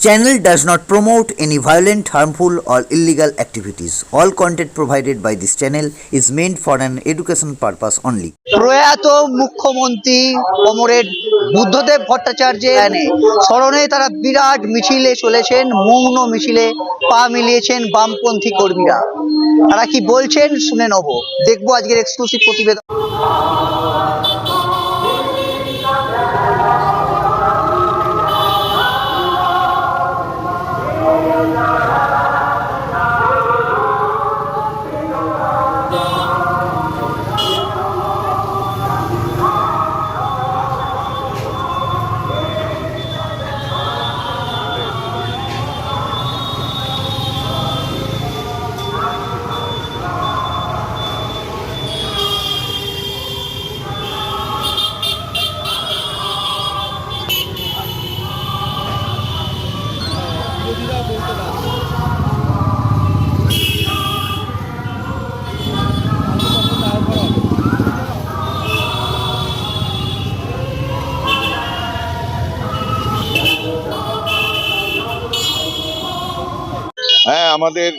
channel does not promote any violent, harmful, or illegal activities. All content provided by this channel is meant for an education purpose only. প্রয়াত মুখ্যমন্ত্রী comrade Buddhadeb ভট্টাচার্যের স্মরণে তারা বিরাট মিছিলে চলেছেন মৌন মিছিলে পা মিলিয়েছেন বামপন্থী কর্মীরা তারা কি বলছেন শুনে নেব দেখব আজকের এক্সক্লুসিভ প্রতিবেদন Lord. হ্যাঁ আমাদের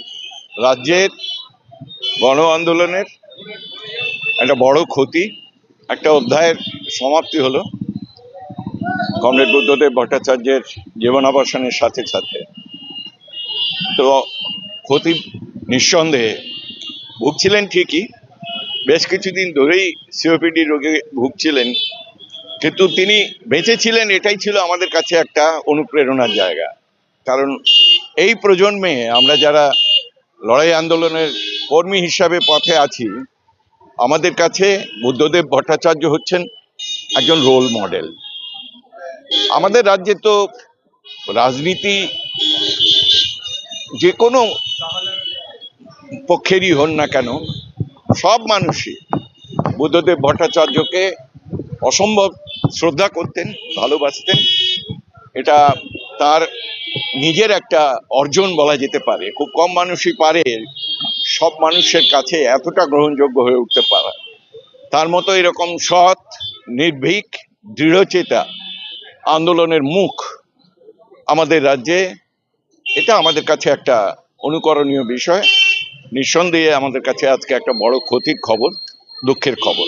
রাজ্যের গণ আন্দোলনের একটা বড় ক্ষতি, একটা অধ্যায়ের সমাপ্তি হলো। কমরেড বুদ্ধদেব ভট্টাচার্যের জীবনাবসানের সাথে সাথে। তো ক্ষতি নিঃসন্দেহে। ভুগছিলেন ঠিকই, বেশ কিছুদিন ধরেই সিওপিডি রোগে ভুগছিলেন, কিন্তু তিনি বেঁচে ছিলেন, এটাই ছিল আমাদের কাছে একটা অনুপ্রেরণার জায়গা। কারণ এই প্রজন্মে আমরা যারা লড়াই আন্দোলনের কর্মী হিসাবে পথে আছি, আমাদের কাছে বুদ্ধদেব ভট্টাচার্য হচ্ছেন একজন রোল মডেল আমাদের রাজ্যে তো রাজনীতি যে কোনো পক্ষেরই হন না কেন, সব মানুষই বুদ্ধদেব ভট্টাচার্যকে অসম্ভব শ্রদ্ধা করতেন, ভালোবাসতেন। এটা তার নিজের একটা অর্জন বলা যেতে পারে। খুব কম মানুষই পারে, সব মানুষের কাছে এতটা গ্রহণযোগ্য হয়ে উঠতে পারা। তার মতো এরকম সৎ, নির্ভীক, দৃঢ়চেতা আন্দোলনের মুখ আমাদের রাজ্যে, এটা আমাদের কাছে একটা অনুকরণীয় বিষয়। নিঃসন্দেহে আমাদের কাছে আজকে একটা বড় ক্ষতির খবর, দুঃখের খবর।